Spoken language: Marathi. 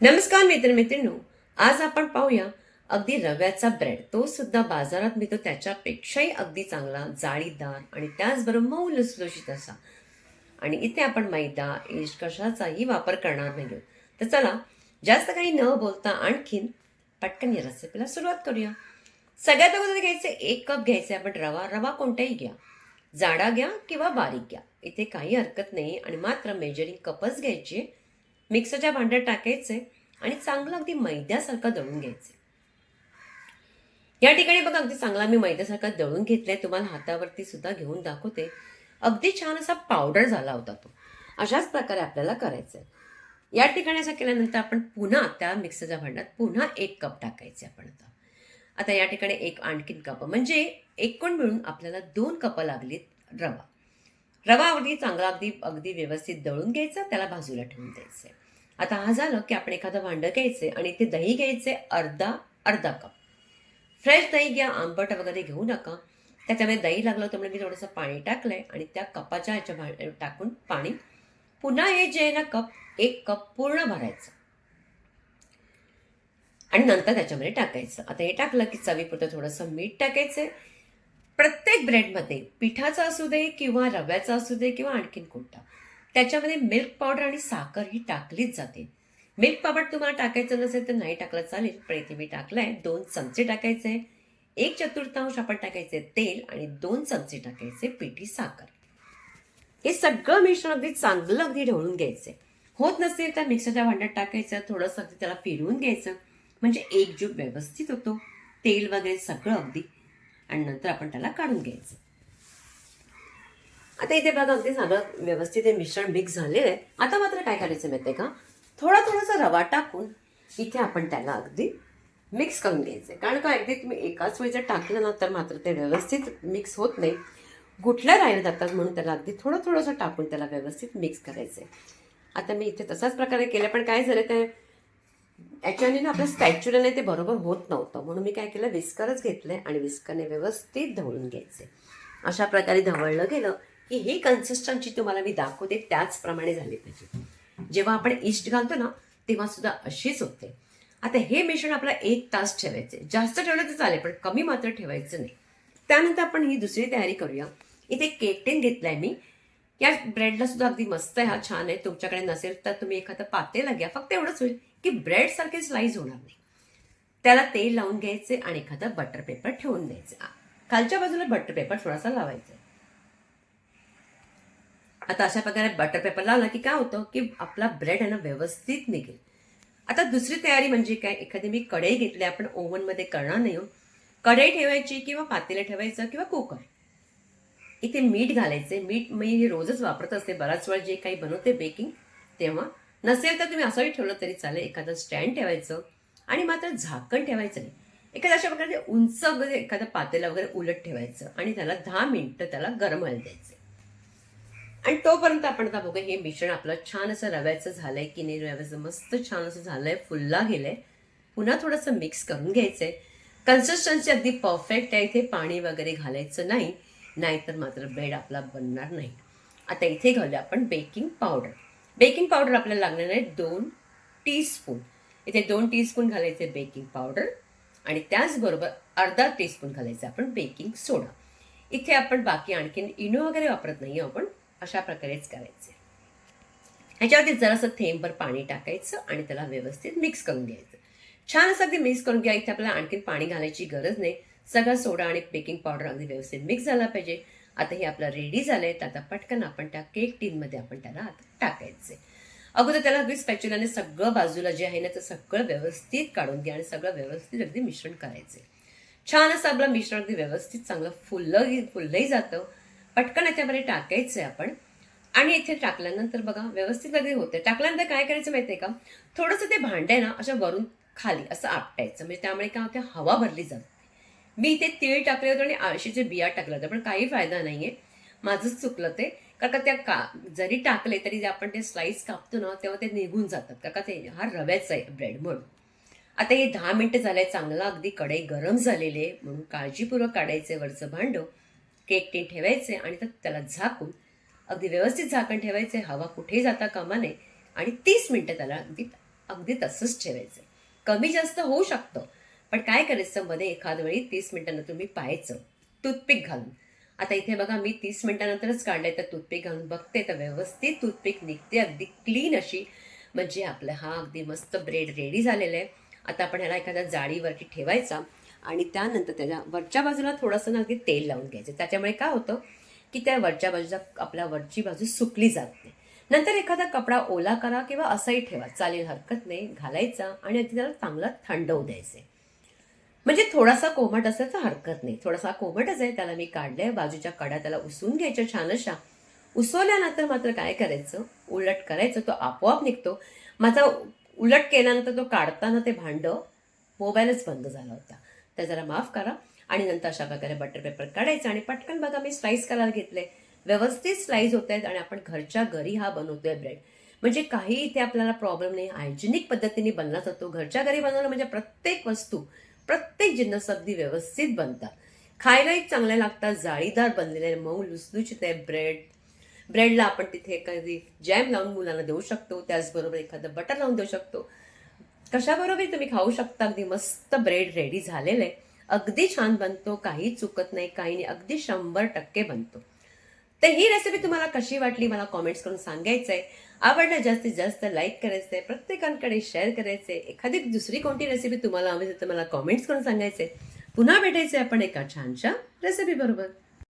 नमस्कार मित्र मित्रांनो आज आपण पाहूया अगदी रव्याचा ब्रेड तो सुद्धा बाजारात मिळतो त्याच्यापेक्षाही अगदी चांगला जाळीदार आणि त्याचबरोबर मऊ लुसलुशीत असा. आणि इथे आपण मैदा ईस्ट कशाचाही वापर करणार नाही आहोत. तर चला जास्त काही न बोलता आणखीन पटकन या रेसिपीला सुरुवात करूया. सगळ्यात अगोदर घ्यायचं एक कप घ्यायचं आपण रवा. रवा कोणताही घ्या. जाडा घ्या किंवा बारीक घ्या. इथे काही हरकत नाही आणि मात्र मेजरिंग कपच घ्यायची. मिक्सरच्या भांड्यात टाकायचे आणि चांगलं अगदी मैद्यासारखं दळून घ्यायचे. या ठिकाणी बघा अगदी चांगला मी मैद्यासारखा दळून घेतलाय. तुम्हाला हातावरती सुद्धा घेऊन दाखवते. अगदी छान असा पावडर झाला होता तो. अशाच प्रकारे आपल्याला करायचं या ठिकाणी असं केल्यानंतर आपण पुन्हा त्या मिक्सरच्या भांड्यात पुन्हा एक कप टाकायचे आपण आता. आता या ठिकाणी एक आणखीन कप. म्हणजे एकूण मिळून आपल्याला दोन कप लागलीत रवा. रवा अगदी चांगला अगदी अगदी व्यवस्थित दळून घ्यायचा त्याला बाजूला ठेवून द्यायचं आता हा झालं की आपण एखादं भांडं घ्यायचे आणि ते दही घ्यायचे अर्धा अर्धा कप. फ्रेश दही घ्या आंबट वगैरे घेऊ नका. त्याच्यामध्ये दही लागलं त्यामुळे मी थोडंसं पाणी टाकलंय आणि त्या कपाच्या ह्याच्या भांड टाकून पाणी. पुन्हा हे जे आहे ना कप एक कप पूर्ण भरायचं. आणि नंतर त्याच्यामध्ये टाकायचं. आता हे टाकलं की चवीपुरतं थोडंसं मीठ टाकायचं प्रत्येक ब्रेडमध्ये पिठाचा असू दे किंवा रव्याचा असू दे किंवा आणखीन कोणता. त्याच्यामध्ये मिल्क पावडर आणि साखर ही टाकलीच जाते. मिल्क पावडर तुम्हाला टाकायचं नसेल तर नाही टाकलं चालेल पण इथे मी टाकलंय. दोन चमचे टाकायचे. एक चतुर्थांश आपण टाकायचे तेल आणि दोन चमचे टाकायचे पिठी साखर. हे सगळं मिश्रण अगदी चांगलं अगदी ढवळून घ्यायचे होत नसेल तर मिक्सरच्या भांड्यात टाकायचं थोडंसं अगदी त्याला फिरवून घ्यायचं. म्हणजे एकजूट व्यवस्थित होतो. तेल वगैरे सगळं अगदी आणि नंतर आपण त्याला काढून घ्यायचं. आता इथे बघा अगदी सगळं व्यवस्थित हे मिश्रण मिक्स झालेलं आहे. आता मात्र काय करायचं माहिती का? थोडा थोडासा रवा टाकून इथे आपण त्याला अगदी मिक्स करून घ्यायचं आहे कारण का अगदी तुम्ही एकाच वेळी जर टाकलं ना तर मात्र ते व्यवस्थित मिक्स होत नाही. गुठल्या राहिल्या जातात म्हणून त्याला अगदी थोडं थोडंसं टाकून त्याला व्यवस्थित मिक्स करायचं आहे आता मी इथे तसाच प्रकारे केलं पण काय झालं ते ॲक्च्युअली ना आपलं स्पॅच्युलाने ते बरोबर होत नव्हतं. म्हणून मी काय केलं विस्करच घेतलंय आणि विस्करने व्यवस्थित ढवळून घ्यायचे. अशा प्रकारे ढवळलं गेलं की ही कन्सिस्टन्सी तुम्हाला मी दाखवते त्याचप्रमाणे झाली पाहिजे. जेव्हा आपण इस्ट घालतो ना तेव्हा सुद्धा अशीच होते. आता हे मिश्रण आपल्याला एक तास ठेवायचे. जास्त ठेवलं तर चालेल पण कमी मात्र ठेवायचं नाही. त्यानंतर आपण ही दुसरी तयारी करूया. इथे केक टेन घेतलाय मी. या ब्रेडला सुद्धा अगदी मस्त आहे हा छान आहे. तुमच्याकडे नसेल तर तुम्ही एखादं पातेला घ्या. फक्त एवढंच होईल. की ब्रेड सारखे होणार नाही. त्याला तेल लावून घ्यायचे आणि एखादा बटर पेपर ठेवून द्यायचे. खालच्या बाजूला बटर पेपर थोडासा लावायचा. आता अशा प्रकारे बटर पेपर लावला की काय होतं की आपला ब्रेड आहे ना व्यवस्थित निघेल. आता दुसरी तयारी म्हणजे काय? एखादी मी कढई घेतली आपण ओव्हनमध्ये करणार नाही हो. कढई ठेवायची किंवा पातेलं ठेवायचं किंवा कुकर. इथे मीठ घालायचे मीठ मी रोजच वापरत असते. बराच वेळ जे काही बनवते बेकिंग तेव्हा नसेल तर तुम्ही असंही ठेवलं तरी चालेल. एखादं स्टँड ठेवायचं आणि मात्र झाकण ठेवायचं नाही. एखाद्या अशा प्रकारे उंच वगैरे एखादं पातेला वगैरे उलट ठेवायचं आणि त्याला दहा मिनिटं त्याला गरम व्हायला द्यायचं. आणि तोपर्यंत आपण आता बघू हे मिश्रण आपलं छान असं रव्याचं झालंय की नाही? रव्याचं मस्त छान असं झालंय फुलला गेलंय. पुन्हा थोडंसं मिक्स करून घ्यायचंय. कन्सिस्टन्सी अगदी परफेक्ट आहे. इथे पाणी वगैरे घालायचं नाही. नाहीतर मात्र ब्रेड आपला बनणार नाही. आता इथे घालूया आपण बेकिंग पावडर बेकिंग पावडर आपल्याला लागणार आहे दोन टीस्पून. इथे दोन टीस्पून घालायचे बेकिंग पावडर आणि त्याचबरोबर अर्धा टीस्पून घालायचं आपण बेकिंग सोडा. इथे आपण बाकी आणखीन इनो वगैरे वापरत नाही आपण अशा प्रकारेच करायचे. ह्याच्यावरती जरासं थेंबभर पाणी टाकायचं आणि त्याला व्यवस्थित मिक्स करून घ्यायचं. छान असं अगदी मिक्स करून घ्या. इथे आपल्याला आणखीन पाणी घालायची गरज नाही. सगळा सोडा आणि बेकिंग पावडर अगदी व्यवस्थित मिक्स झाला पाहिजे. आता हे आपलं रेडी झालंय तर आता पटकन आपण त्या केक टीनमध्ये आपण त्याला आता टाकायचे अगोदर त्याला अगदी स्पॅच्युलाने सगळं बाजूला जे आहे ना ते सगळं व्यवस्थित काढून घ्या आणि सगळं व्यवस्थित अगदी मिश्रण करायचे छान असं आपलं मिश्रण अगदी व्यवस्थित चांगलं फुललं फुललंही जातं. पटकन याच्यामध्ये टाकायचं आहे आपण. आणि इथे टाकल्यानंतर बघा व्यवस्थित अगदी होते टाकल्यानंतर काय करायचं माहितीये का? थोडंसं ते भांडं आहे ना अशा वरून खाली असं आपटायचं. म्हणजे त्यामुळे काय होते हवा भरली जाते. मी इथे तीळ टाकले होते आणि आळशीचे बिया टाकले होते पण काही फायदा नाही आहे माझंच चुकलं ते. कारण का त्या का जरी टाकले तरी जे आपण ते स्लाईस कापतो ना तेव्हा ते निघून जातात. का का ते हा रव्याचा आहे ब्रेड म्हणून. आता हे दहा मिनटं झालंय चांगला अगदी कढई गरम झालेली आहे. म्हणून काळजीपूर्वक काढायचे वरचं भांडं. केक टीन ठेवायचे आणि तर त्याला झाकून अगदी व्यवस्थित झाकण ठेवायचे. हवा कुठेही जाता कामा नये. आणि तीस मिनटं त्याला अगदी अगदी तसंच ठेवायचं. कमी जास्त होऊ शकतं. पण काय करायचं मध्ये एखाद वेळी तीस मिनिटांनंतर तुम्ही पाहायचं टूथपिक घालून. आता इथे बघा मी तीस मिनिटानंतरच काढलंय तर टूथपिक घालून बघते तर व्यवस्थित टूथपिक निघते अगदी क्लीन अशी. म्हणजे आपला हा अगदी मस्त ब्रेड रेडी झालेला आहे आता आपण ह्याला एखाद्या जाळीवरती ठेवायचा आणि त्यानंतर त्याच्या वरच्या बाजूला थोडंसं ना अगदी तेल लावून घ्यायचं. त्याच्यामुळे काय होतं की त्या वरच्या बाजूचा आपल्या वरची बाजू सुकली जात नाही. नंतर एखादा कपडा ओला करा किंवा असाही ठेवा. चालेल हरकत नाही. घालायचा आणि अगदी त्याला चांगला थंड होऊ द्यायचे म्हणजे थोडासा कोमट असेल तर हरकत नाही. थोडासा कोमटच आहे त्याला मी काढलंय बाजूच्या कड्या त्याला उसून घ्यायच्या छान अशा उसवल्यानंतर मात्र काय करायचं? उलट करायचं तो आपोआप निघतो. माझा उलट केल्यानंतर तो काढताना ते भांडं मोबाईलच बंद झाला होता. तर जरा माफ करा. आणि नंतर अशा प्रकारे बटर पेपर काढायचं आणि पटकन बघा मी स्लाईस करायला घेतले व्यवस्थित स्लाईज होत आहेत आणि आपण घरच्या घरी हा बनवतोय ब्रेड म्हणजे काही इथे आपल्याला प्रॉब्लेम नाही. हायजेनिक पद्धतीने बनला जातो. घरच्या घरी बनवलं म्हणजे प्रत्येक वस्तू प्रत्येक जिन्नस अगदी व्यवस्थित बनतात. खायलाही चांगल्या लागतात जाळीदार बनलेले मऊ लुसलुचित आहे ब्रेड ब्रेडला आपण तिथे एखादी जॅम लावून मुलांना देऊ शकतो. त्याचबरोबर एखादं बटर लावून देऊ शकतो. कशाबरोबर तुम्ही खाऊ शकता? अगदी मस्त ब्रेड रेडी झालेलं आहे. अगदी छान बनतो. काही चुकत नाही. काही नाही. अगदी शंभर टक्के बनतो. तर ही रेसिपी तुम्हाला कशी वाटली मला कॉमेंट्स करून सांगायचं आहे आवडलं जास्तीत जास्त लाईक करायचं आहे प्रत्येकांकडे शेअर करायचंय. एखादी दुसरी कोणती रेसिपी तुम्हाला हवी तर मला कॉमेंट्स करून सांगायचंय. पुन्हा भेटायचंय आपण एका छानशा रेसिपी बरोबर.